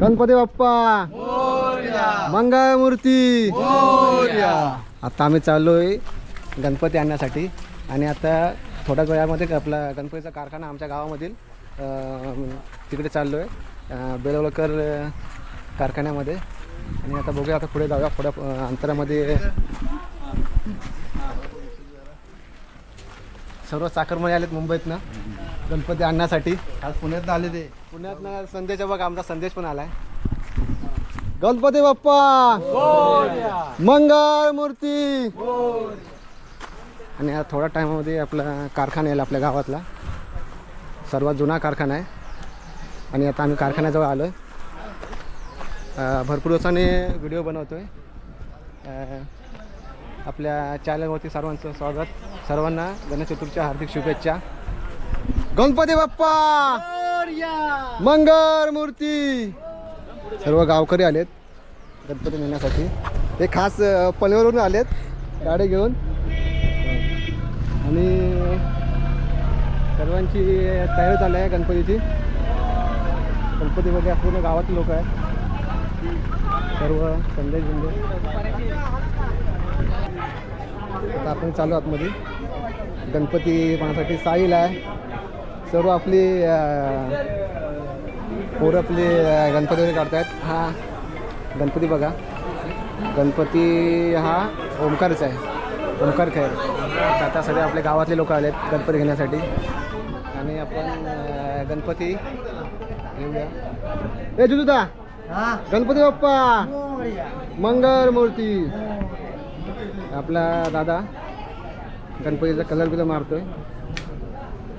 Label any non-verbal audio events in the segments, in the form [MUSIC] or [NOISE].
गणपती बाप्पा. मंगळ मूर्ती आता आम्ही चाललोय गणपती आणण्यासाठी. आणि आता थोड्याच वेळामध्ये आपला गणपतीचा कारखाना आमच्या गावामधील तिकडे चाललो आहे बेलवलकर कारखान्यामध्ये. आणि आता बघूया आता पुढे जाऊया. थोड्या अंतरामध्ये. सर्व चाकरमणी आलेत मुंबईतनं. गणपती आणण्यासाठी. आज पुण्यात आले ते. पुण्यात संदेश बघ आमचा संदेश पण आलाय. गणपती बाप्पा! मंगळ मूर्ती! आणि आता थोड्या टायमामध्ये आपला कारखाना येईल आपल्या गावातला. सर्वात जुना कारखाना आहे. आणि आता आम्ही कारखान्याजवळ आलो आहे भरपूर दिवसाने व्हिडिओ बनवतो आहे आपल्या चॅनलवरती सर्वांचं स्वागत. सर्वांना गणेश चतुर्थीच्या हार्दिक शुभेच्छा. गणपती बाप्पा! मंगळ मूर्ती! सर्व गावकरी आलेत गणपती नेण्यासाठी. हे खास पनवेलवरून आलेत. गाडी घेऊन. आणि सर्वांची तयारी चालू आहे गणपतीची. गणपतीमध्ये पूर्ण गावातील लोक आहेत. सर्व संदेश बिंदे आता आपण चालू आतमध्ये. गणपती पाहण्यासाठी साईल आहे. सर्व आपली पोरं आपली गणपती वगैरे काढतायत. हा. गणपती बघा. गणपती हा ओमकारचा आहे. ओमकार खैर. आता सगळे आपल्या गावातले लोक आलेत गणपती घेण्यासाठी. आणि आपण गणपती घेऊया. ए जुजुदा. गणपती बाप्पा. मंगळ मूर्ती. आपला दादा गणपतीचा कलर बिलर मारतोय.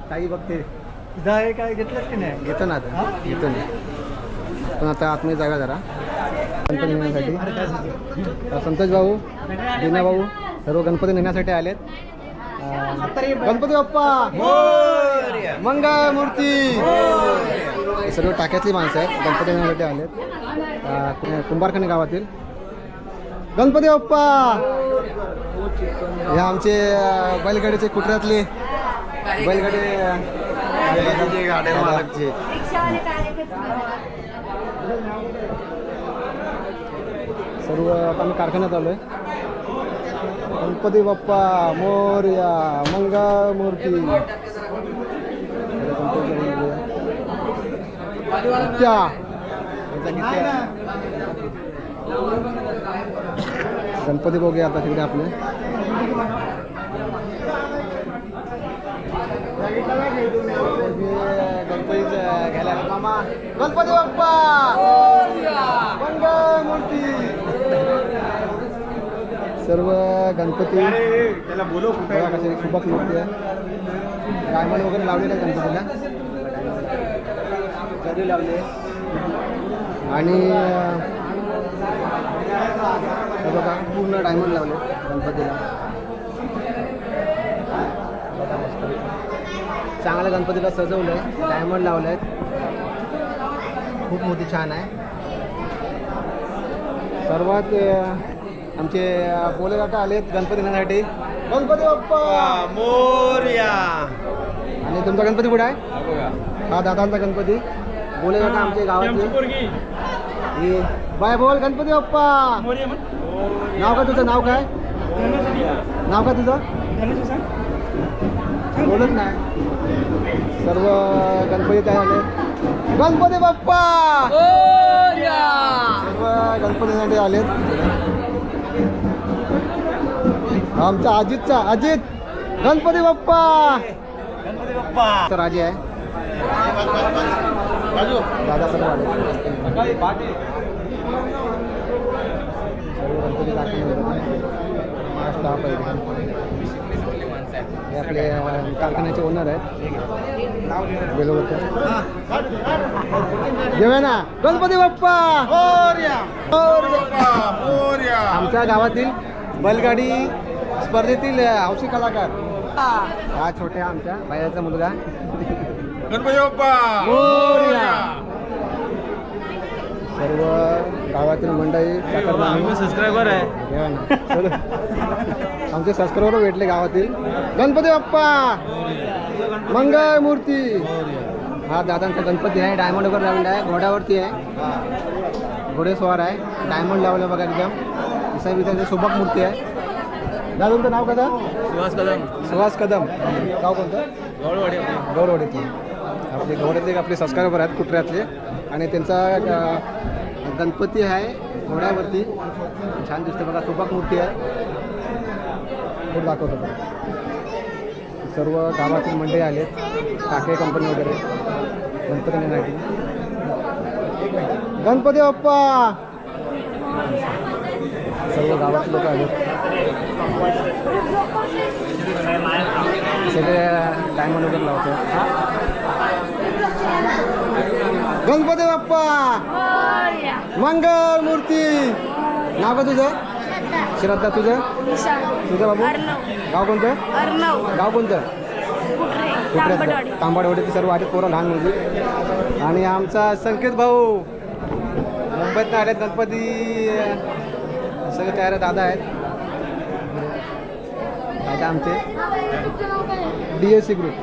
ताई बघते. घेतलं की नाही? घेतो ना आता. घेतो ना. पण आता आतमध्ये जागा जरा. गणपती नेण्यासाठी. अं, संतोष भाऊ दिना भाऊ सर्व गणपती नेण्यासाठी आलेत. अं, गणपती बाप्पा! मंगळ मूर्ती हे सर्व टाक्यातली माणसं आहेत. गणपती नेण्यासाठी आलेत. अं, कु- कुंभारखाने गावातील. गणपती बाप्पा! हे आमचे अं, बैलगाडीचे कुटऱ्यातले बैलगाडी अं, गाड्या मालकचे. सर्व आता आम्ही कारखान्यात आलोय. गणपती बाप्पा मोर्या मंगळ मूर्ती. गणपती बघूया आता तिकडे आपले. गणपतीचं घ्यायला मामा गणपती बाप्पा मंगळ मूर्ती सर्व गणपती त्याला बोलव बघा कसे सुबक मूर्ती आहे डायमंड वगैरे लावलेले आहे गणपतीला जरी लावले आणि बघा पूर्ण डायमंड लावले गणपतीला बघा मस्त. चांगल्या गणपतीला सजवलं आहे डायमंड लावले आहेत खूप मोठी छान आहे. सर्वात आमचे बोले काका आलेत गणपती नेण्यासाठी. गणपती बाप्पा! मोर्या! आणि तुमचा गणपती कुठे आहे? हा दादांचा गणपती. बोले काका आमच्या गावातले. हे बाय बोल गणपती बाप्पा! नाव काय तुझं? नाव काय? नाव काय तुझं? बोलत नाही. सर्व गणपती तयार आले गणपती बाप्पा! सर्व गणपतीसाठी आलेत आमचा अजितचा अजित! गणपती बाप्पा! गणपती बाप्पा! तर राजे आहे. दादा सर्व आले. सर्व गणपती कारखान्यामध्ये हा स्टाफ आहे हे आपले कारखान्याचे ओनर आहेत. बेलोवरचे जेव्हा ना गणपती बाप्पा. मोर्या. आमच्या गावातील बैलगाडी स्पर्धेतील हौशी कलाकार. हा. छोट्या आमच्या बाहेरचा मुलगा. गणपती बाप्पा. मोरया. सर्व गावातील मंडळी सबस्क्रायबर आहे. आमचे सबस्क्रायबर भेटले गावातील. गणपती बाप्पा. मंगळ मूर्ती हा दादांचा गणपती आहे. डायमंड वगैरे लावलेला आहे. घोड्यावरती आहे. घोडेस्वार आहे. डायमंड लावलं बघा एकदम. इसा सुबक मूर्ती आहे. दादा तुमचं नाव कसं? सुहास कदम. सुहास कदम. गाव कोणतं? गौडवाडी गौरवाडीतले आपले गौरवाडीतले आपले सबस्क्रायबर आहेत कुत्र्यातले आणि त्यांचा गणपती आहे घोड्यावरती. छान दिसते बघा. सुबक मूर्ती आहे. दाखवतो. सर्व गावातील मंडळी आले टाके कंपनी वगैरे. गणपती गणपती बाप्पा! सर्व गावातील लोक आले सगळे डायमंड वगैरे लावतो गणपती बाप्पा! मंगल मूर्ती नाव तुझं? श्रद्धा तुझं? तुझं बाबू? गाव कोणतं? गाव कोणतं? कुठल्यात तांबडवाडी. सर्व आले पोरं लहान मुली आणि आमचा संकेत भाऊ. मुंबईत आलेत गणपती. सगळे तयार आहेत, दादा आहेत. दादा आमचे. डी एस सी ग्रुप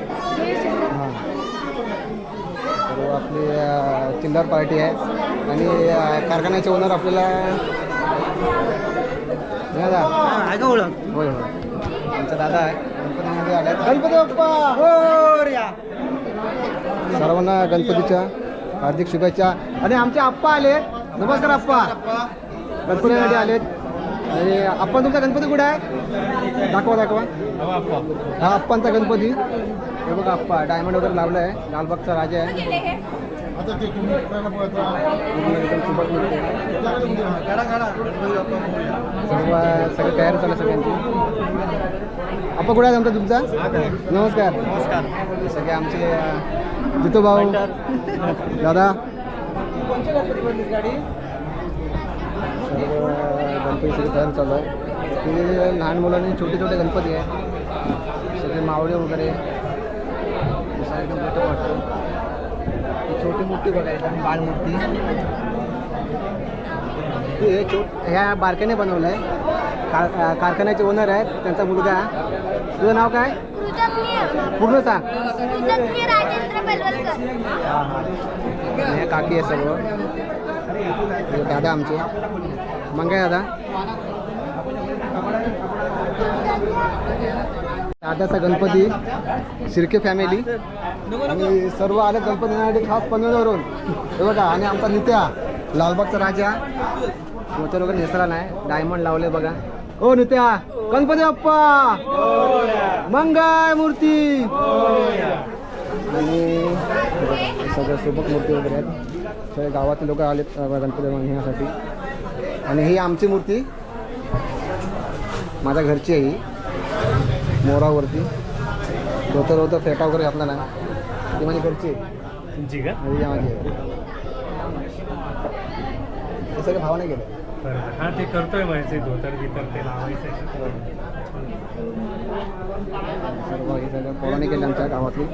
हां. तर आपली चिल्लर पार्टी आहे. आणि कारखान्याचे ओनर आपल्याला दादा. आहे का ओळख. होय होय. आमचा दादा आहे. गणपतीमध्ये आलाय. गणपती बाप्पा! सर्वांना गणपतीच्या हार्दिक शुभेच्छा. आणि आमचे आप्पा आले. नमस्कार आप्पा. गणपतीसाठी आलेत. आणि आप्पा तुमचा गणपती कुठे आहे? दाखवा दाखवा. हा आप्पांचा गणपती. हे बघा आप्पा डायमंड वगैरे लावलं आहे लालबागचा राजा आहे. सुबक मूर्ती आहे. सर्व सगळं तयार झालं सगळ्यांची. आपण कुठे आहे आमचा तुमचा? नमस्कार. नमस्कार. सगळे आमचे जितू भाऊ. दादा. सर्व गणपती सगळे तयार चालू आहे ते लहान मुलांनी छोटे छोटे गणपती आहे. सगळे मावळे वगैरे. एकदम मोठं वाटतं. छोटी मूर्ती बघा एकदम बाळ मूर्ती. हे छोट ह्या बारक्याने बनवलं आहे कार कारखान्याचे ओनर आहेत त्यांचा मुलगा. तुझं नाव काय? पूर्ण सांग हे काकी आहे सर्व. दादा आमचे. मग काय दादा. दादाचा गणपती शिर्के फॅमिली आणि सर्व आले गणपती येण्यासाठी खास पनवेलवरून. हे बघा आणि आमचा नित्या लालबागचा राजा. मोतर वगैरे नेसला नाही डायमंड लावले बघा. ओ नित्या गणपती बाप्पा! मंगाय मूर्ती! आणि सगळ्या सोबत मूर्ती वगैरे आहेत. सगळे गावातील लोक आले गणपती घेण्यासाठी आणि ही आमची मूर्ती. माझ्या घरची आहे ही. मोरावरती. धोतर होतं फेटा वगैरे घातला ना ती माझी घरची तुमची का ही माझी हे सगळे भावाने गेले बरोबर हा ते करतोय माझे धोतर बितर ते लावायचं. सर्व हे सगळं पोराने केले आमच्या गावातली.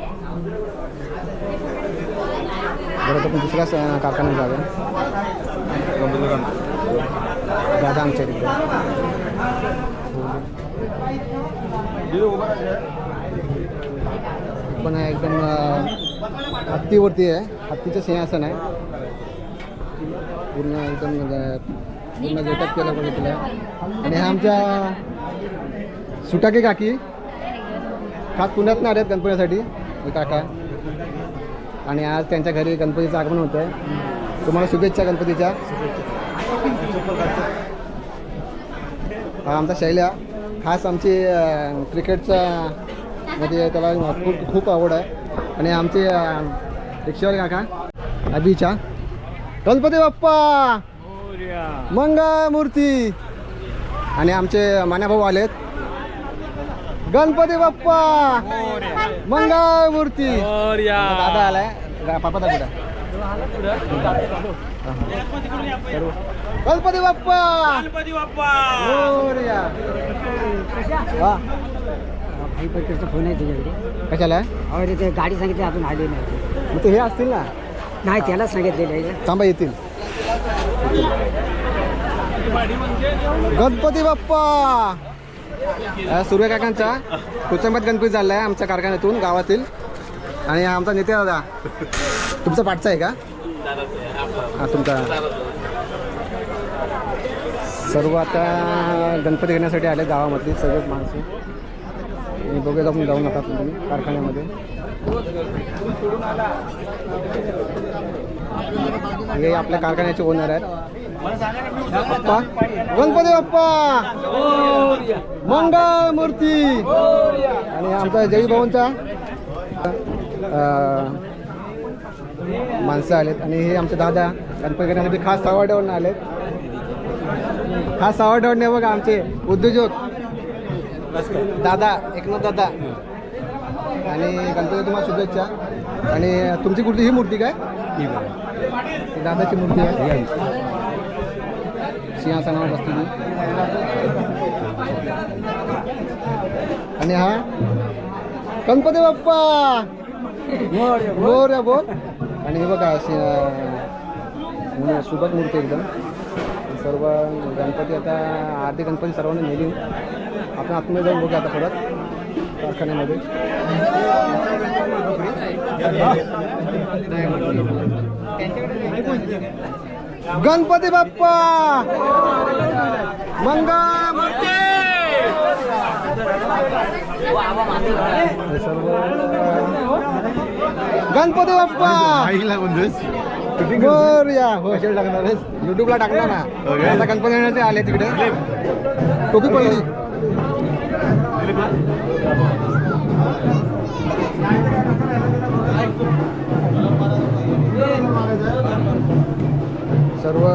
बरं तर पण दुसऱ्याच कारखान्यात जावे दादा आमच्या तिकडे. पण एकदम हत्तीवरती आहे. हत्तीचं सिंहासन आहे. पूर्ण एकदम पूर्ण गेटअप केलं बघितलं आणि हा आमच्या सुटाके काकी. खास पुण्यात आले आहेत गणपतीसाठी काका. आणि आज त्यांच्या घरी गणपतीचं आगमन होतं आहे तुम्हाला शुभेच्छा गणपतीच्या. हा आमचा शैल्या. खास आमची क्रिकेटचा मध्ये त्याला खूप खूप आवड आहे. आणि आमचे अं, रिक्षावाले काका अभिच्या गणपती बाप्पा मंगळ मूर्ती आणि आमचे मान्याभाऊ आलेत. गणपती बाप्पा मंगळ मूर्ती दादा आलाय. पापा कुठं गणपती बाप्पा! गणपती बाप्पा. वा. फोन आहे तुझ्याकडे कशाला? अरे ते गाडी सांगितली अजून आली नाही. मग ते हे असतील ना? नाही त्याला सांगितलेलं आहे. थांबा येतील. गणपती बाप्पा! अ, सूर्यकाकांचा कुचंबात गणपती झाला आहे आमच्या कारखान्यातून गावातील. आणि आमचा नेते दादा. तुमचा पाठचा आहे का? हा तुमचा. सर्व आता गणपती घेण्यासाठी आले गावामधली सगळेच माणसं. दोघे जाऊन जाऊन आता तुम्ही कारखान्यामध्ये. हे आपल्या कारखान्याचे ओनर आहेत. पप्पा गणपती बाप्पा. मंगळ मूर्ती आणि आमचा जयी भाऊंचा माणसं आलेत. आणि हे आमचे दादा गणपती खास सावड्यावरून आलेत. खास सावड्यावरने बघा आमचे उद्योजक. दादा एकनाथ दादा. आणि गणपती तुम्हाला शुभेच्छा. आणि तुमची कुठली ही मूर्ती काय? दादाची मूर्ती आहे. सिंहासनावर बसलेली. आणि हा गणपती बाप्पा! मोर्या बोल. आणि हे बघा असे सुबक मूर्ती एकदम. सर्व गणपती आता आधी गणपती सर्वांनी नेली. आपण आतमध्ये जाऊन बघू आता परत कारखान्यामध्ये. गणपती बाप्पा! मंगा मूर्ती! सर्व गणपती बाप्पा! कोणतंच मोरया हो शेड टाकणार युट्यूबला टाकणार ना. आता गणपती आले तिकडे. टोपी पडली. सर्व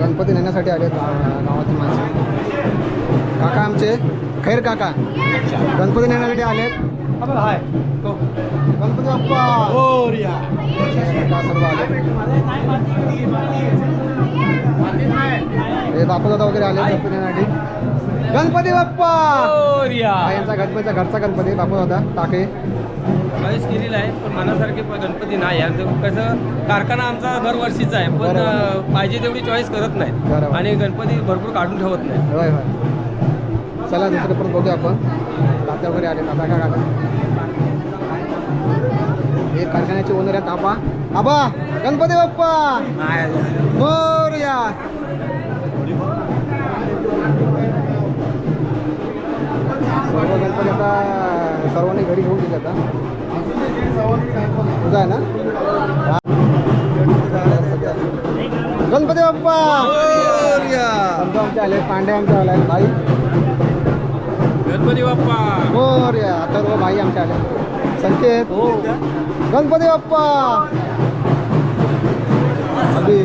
गणपती नेण्यासाठी आले गावातील माणसं. काका आमचे खैर काका. गणपती नेण्यासाठी आलेत. गणपती बाप्पा. काका सर्व आले हे बापूदादा वगैरे आले गणपती नेण्यासाठी गणपती बाप्पा. यांचा गणपतीचा घरचा गणपती बापूदादा टाके. चॉईस केलेला आहे पण मनासारखे गणपती नाही. आहे कसं कारखाना आमचा दरवर्षीचा आहे पण पाहिजे तेवढी चॉईस करत. नाहीत. आणि गणपती भरपूर काढून ठेवत नाही होय होय. चला दुसरं पण बघूया आपण. तात्या वगैरे आले तात्या का काका हे कारखान्याचे ओनर आहेत आबा. आबा गणपती बाप्पा! मोरया सर्व गणपती आता सर्वांनी घरी घेऊन गेले आता तुझा आहे ना. गणपती बाप्पा! समजा आमचे आले पांडे आमचे आले भाई. गणपती बाप्पा. मोरया अथर्व भाई आमचे आले संकेत. गणपती बाप्पा. अभि.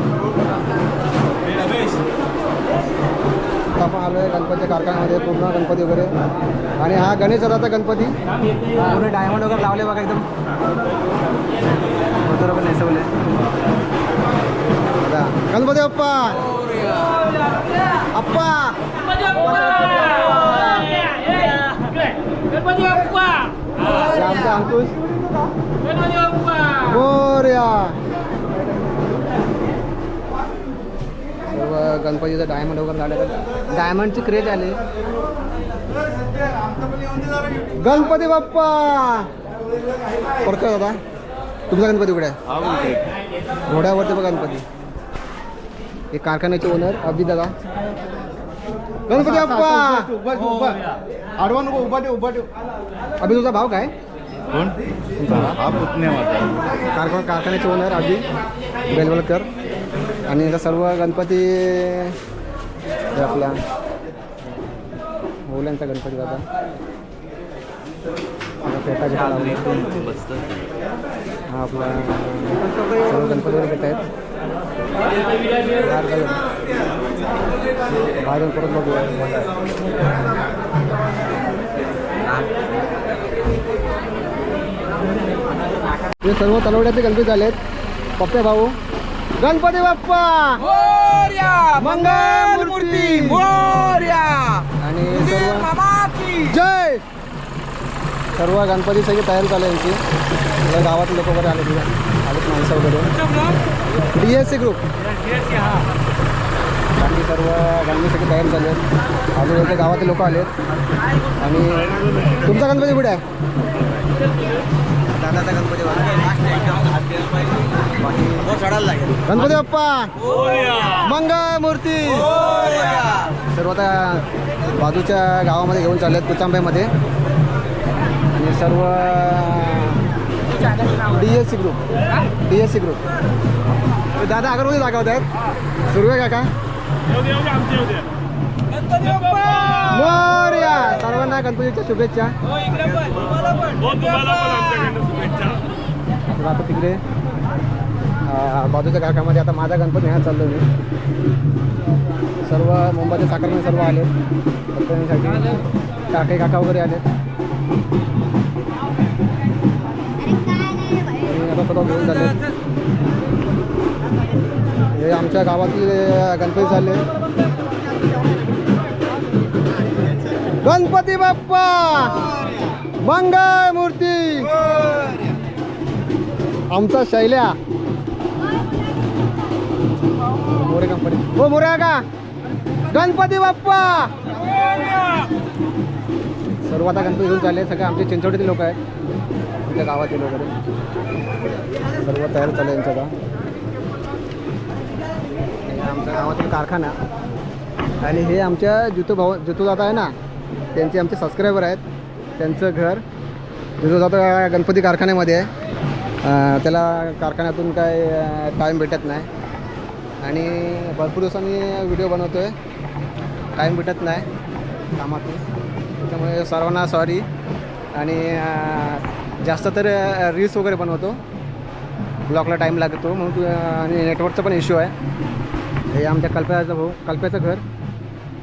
आपण आलो आहे गणपती कारखान्यामध्ये पूर्ण गणपती वगैरे. आणि हा गणेश दादाचा गणपती. पूर्ण डायमंड वगैरे लावले बघा एकदम. नेसवले बघा. गणपती बाप्पा. अप्पा हे आमचा अंकुश मोरया सर्व गणपतीचं डायमंड वगैरे झालं. डायमंडची क्रेज आली. गणपती बाप्पा. परत दादा. तुमचा गणपती कुठे आहे? घोड्यावरती बघा गणपती. हे कारखान्याचे ओनर अभि दादा. गणपती बाप्पा! आडवा नको उभा ठेव उभा ठेव. अभि तुझा भाव काय? कोण? हा पुतण्या माझा कारखाना कारखान्याचे ओनर अभि बेलवलकर. आणि इथं सर्व गणपती हे आपला ओल्यांचा गणपती आता पेटाचे लावले. हा आपला सर्व गणपती वगैरे आहेत. बाहेरून परत बघूया हे सर्व तलवड्याचे गणपती झालेत. पप्पे भाऊ. गणपती बाप्पा! मंगल मूर्ती आणि जय! सर्व गणपती सगळी तयारी आहे यांची. गावातले लोक वगैरे आले तिथे आलेत माणसं वगैरे. D S C group. बाकी सर्व गणपतीसाठी तयार झाले आहेत. आजूबाजूच्या गावातील लोक आलेत. आणि तुमचा गणपती कुठे आहे? दादाचा गणपती गणपती बाप्पा! मंगळ मूर्ती सर्व आता बाजूच्या गावामध्ये घेऊन चालले आहेत कुचांब्यामध्ये. आणि सर्व D S C group D S C group दादा अगरमध्ये दाखवत आहेत सुरू आहे काका मोरया सर्वांना गणपतीच्या शुभेच्छा. आता आता तिकडे. बाजूच्या काकामध्ये आता माझा गणपती ह्या चाललो मी. सर्व मुंबईचे साखरमध्ये सर्व आले. गणपतीसाठी काके काका वगैरे आले. आता सर्व घेऊन झाले हे आमच्या गावातले गणपती झाले गणपती बाप्पा! मंगळ मूर्ती आमचा शैल्या. मोरे कंपनी. हो मोरे का गणपती बाप्पा! सर्व आता गणपती घेऊन चालले सगळे आमचे चिंचवडीतील लोक आहेत. आमच्या गावातील लोक सर्व तयार चालू आहे यांचं गावातील कारखाना. आणि हे आमच्या जुतू भाऊ जुतू दादा आहे ना त्यांचे आमचे सबस्क्रायबर आहेत. त्यांचं घर जुतू दादा गणपती कारखान्यामध्ये आहे. त्याला कारखान्यातून काय टाईम भेटत नाही. आणि भरपूर दिवसांनी व्हिडिओ बनवतो आहे टाईम भेटत नाही कामातून. त्याच्यामुळे सर्वांना सॉरी आणि जास्त तर रील्स वगैरे बनवतो. ब्लॉकला टाईम लागतो. म्हणून आणि नेटवर्कचा पण इश्यू आहे. हे आमच्या कल्प्याचं भाऊ कल्प्याचं घर.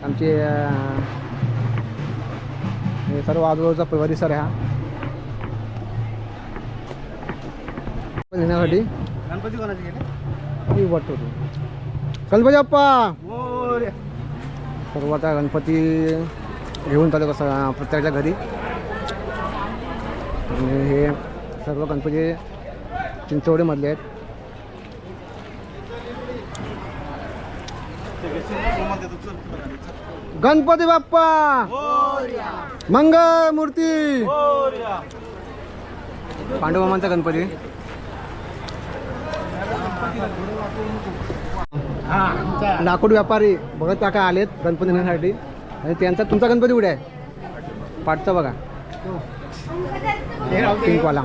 आमचे हे सर्व आजूबाजूचा परिसर आहे हा. नेण्यासाठी गणपती कोणाचे गेले? मी वाटतो तो. गणपती बाप्पा! सर्व आता गणपती घेऊन चालू कसं प्रत्येकाच्या घरी. आणि हे सर्व गणपती चिंचवडीमधले आहेत. गणपती बाप्पा! मंगळ मूर्ती पांडुमामांचा गणपती. लाकूड व्यापारी भगत काका आलेत गणपती नेण्यासाठी. आणि त्यांचा तुमचा गणपती कुठे आहे? पाठचा बघा. पिंकवाला.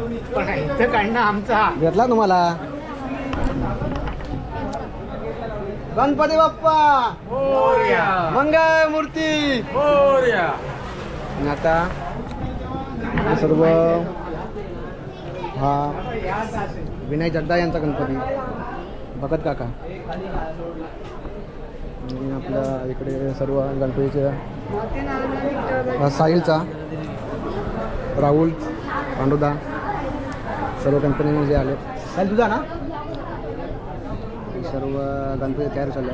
घेतला तुम्हाला? गणपती बाप्पा! मंगळ मूर्ती आता सर्व हा विनय जगदा यांचा गणपती. भगत काका. आणि आपल्या इकडे सर्व गणपतीचे हा साहिलचा राहुल पांडुदा सर्व कंपनी जे आले. साहिल तुझा ना. सर्व गणपती तयार झाले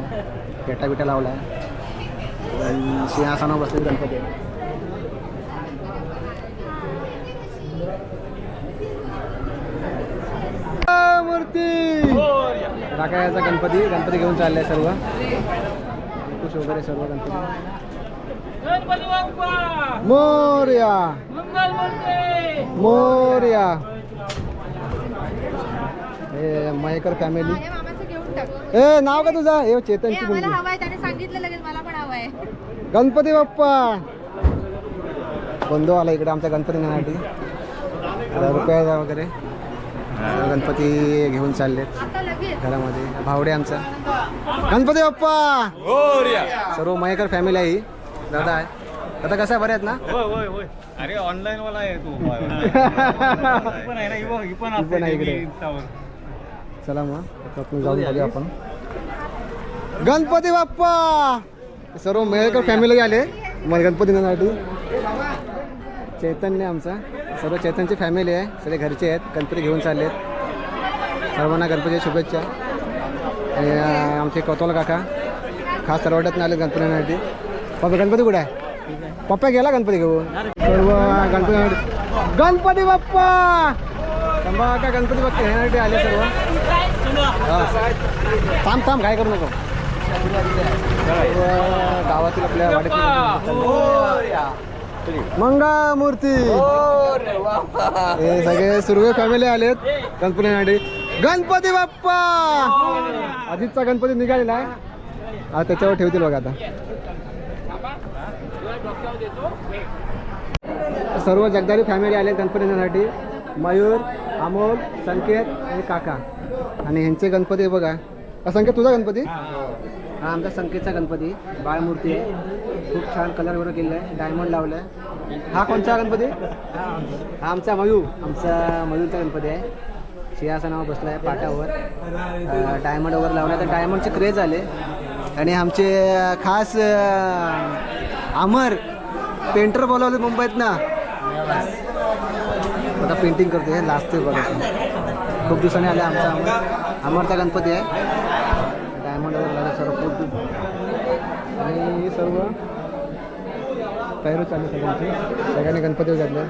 पेटा बिटा लावला आहे. सिंहासनावर बसलेले गणपती आहे. मूर्ती राखायचा गणपती गणपती घेऊन चाललाय सर्व. अंकुश वगैरे सर्व गणपती. गणपती बाप्पा! मोर्या! मंगल मूर्ती! मोर्या! हे मयेकर फॅमिली ए नाव का तुझं? हे चेतनची मुलगी हवाय त्याने सांगितलं लगेच मला पण हवाय. गणपती बाप्पा. बंधू आला इकडे आमच्या गणपती नेण्यासाठी. रुपया वगैरे. गणपती घेऊन चाललेत आता लगेच. घरामध्ये. भावडे आमचा. गणपती बाप्पा! सर्व मयेकर फॅमिली आहे ही. दादा आहे. दादा कसं आहे? बरे आहेत ना? अरे ऑनलाईन वाला आहे तू. [LAUGHS] पण आहे ना पण इकडे. चला मग. जाऊन आपण. गणपती बाप्पा! सर्व मयेकर फॅमिली आले. मग गणपती नेण्यासाठी चैतन्य आमचा. सर्व चैतनची फॅमिली आहे. सगळे घरचे आहेत. गणपती घेऊन चालले आहेत सर्वांना गणपतीच्या शुभेच्छा. आणि आमचे कौतुला काका. खास सरवट्यात आले गणपती नेण्यासाठी पप्पा गणपती कुठे आहे? पप्पा गेला गणपती घेऊन? सर्व गणपती गणपती बाप्पा! का गणपती बाप्पा घेण्यासाठी आले सर्व. थांब थांब काय करू नको. गावातील आपल्या वाड्यातील मंगा मूर्ती हे सगळे सुर्वे फॅमिली आलेत. गणपतीसाठी गणपती बाप्पा! अजितचा गणपती निघालेला आहे. हा त्याच्यावर ठेवतील बघा आता. सर्व जगदारी फॅमिली आले गणपती येण्यासाठी मयूर अमोल संकेत आणि काका. आणि ह्यांचे गणपती बघा. संकेत तुझा गणपती? हा आमचा संकेतचा गणपती. बाळमूर्ती आहे. खूप छान कलर वगैरे केलेला आहे डायमंड लावलं आहे हा कोणता गणपती? हा आमचा. मयूर. आमचा मयूरचा गणपती आहे. सिंहासनावर बसला आहे पाटावर. डायमंड वगैरे लावला तर डायमंडचे क्रेज आले. आणि आमचे खास अमर पेंटर बोलावले मुंबईत ना आता पेंटिंग करते लास्ट बघा. खूप दिवसांनी आले आमचा अमर अमरचा गणपती आहे. डायमंड वगैरे सर्व खूप आणि हे सर्व तयारच चालू सगळ्यांची सगळ्यांनी गणपती घातले.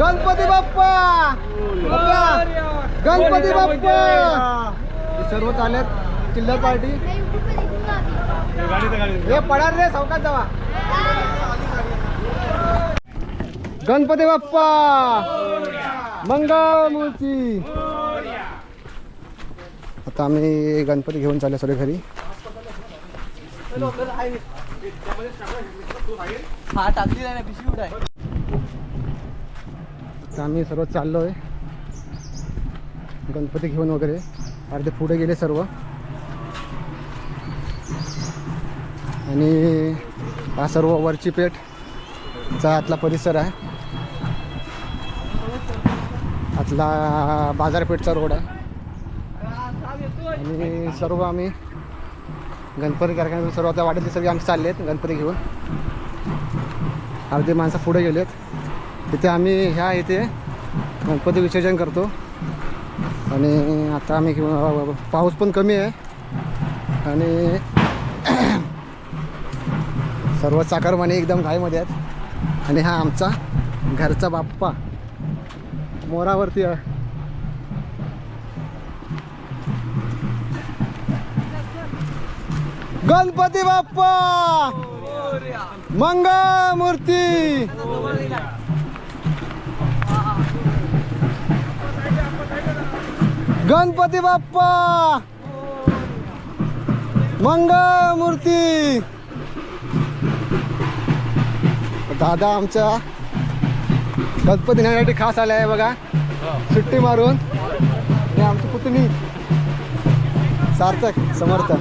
गणपती बाप्पा! गणपती बाप्पा! हे सर्व चालत चिल्लर पार्टी. हे पडार रे चौकात जावा. गणपती बाप्पा! मंगळमूर्ती. आता आम्ही गणपती घेऊन चालले सगळे घरी. आता आम्ही सर्व चाललो आहे गणपती घेऊन वगैरे. अर्धे पुढे गेले सर्व. आणि हा सर्व वरची पेठचा आतला परिसर आहे. आतला बाजारपेठचा रोड आहे. आणि सर्व आम्ही गणपती कार्यक्रम सर्व आता वाटेल सगळे आम्ही चालले आहेत गणपती घेऊन. अर्धे माणसं पुढे गेलेत. तिथे आम्ही ह्या इथे गणपती विसर्जन करतो. आणि आता आम्ही घेऊन पाऊस पण कमी आहे. आणि [CLEARS THROAT] सर्व चाकरमाने एकदम घाईमध्ये आहेत. आणि हा आमचा घरचा बाप्पा. मोरावरती आहे. गणपती बाप्पा! मंगळ मूर्ती गणपती बाप्पा! मंगळ मूर्ती दादा आमच्या गणपती नेण्यासाठी खास आले आहे बघा. सुट्टी मारून. आणि आमची पुतणी. सार्थक समर्थ.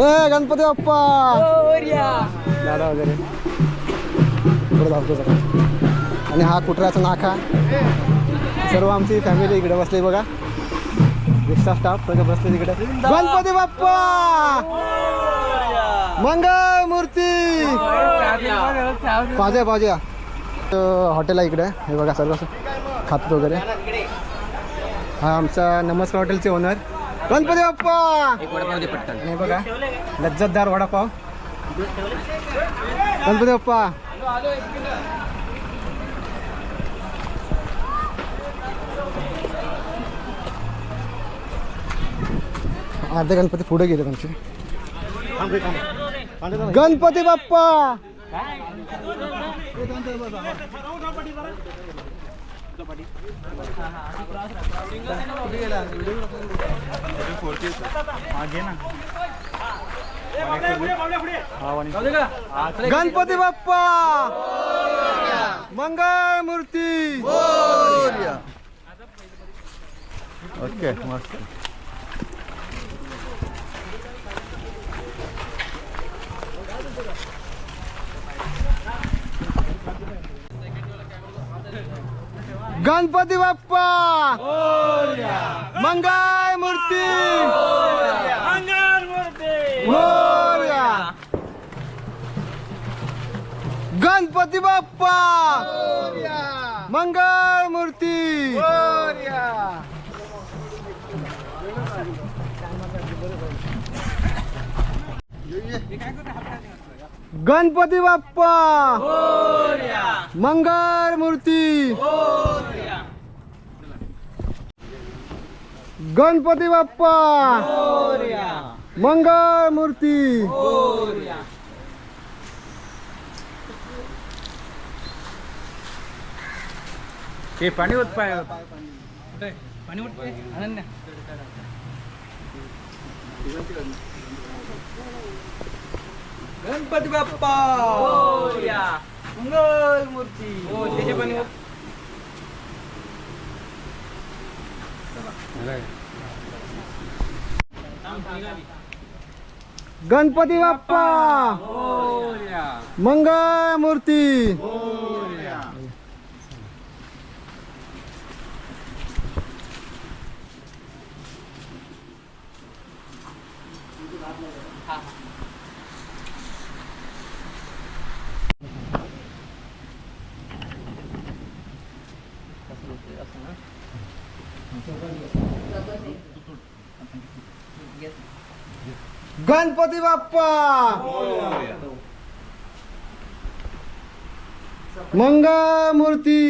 ए गणपती बाप्पा. दादा वगैरे. धावतो आणि हा कुटराचा नाका? सर्व आमची फॅमिली इकडे बसली बघा. रिक्षा स्टाफ सगळे बसले तिकडे. गणपती बाप्पा! मंगळ मूर्ती पाहिजे पाहिजे हॉटेल आहे इकडे. हे बघा सर्व खात वगैरे. हा आमचा नमस्कार हॉटेलचे ओनर गणपती बाप्पा! हे बघा लज्जतदार वडापाव. गणपती बाप्पा! अर्धे गणपती पुढे गेले त्यांचे गणपती बाप्पा! गणपती बाप्पा! मंगळ मूर्ती ओके मस्त. गणपती बाप्पा! मंगाय मूर्ती! गणपती बाप्पा! मंगळ मूर्ती! गणपती बाप्पा! मंगळ मूर्ती! गणपती बाप्पा! मंगळ मूर्ती! ते पाणी होत पाय. पाणी होत अनन्या गणपती बाप्पा! मंगल मूर्ती! हो त्याचे पाणी होत. गणपती बाप्पा! मंगळ मूर्ती गणपती बाप्पा! मंगळ मूर्ती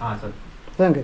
हा सर. सांग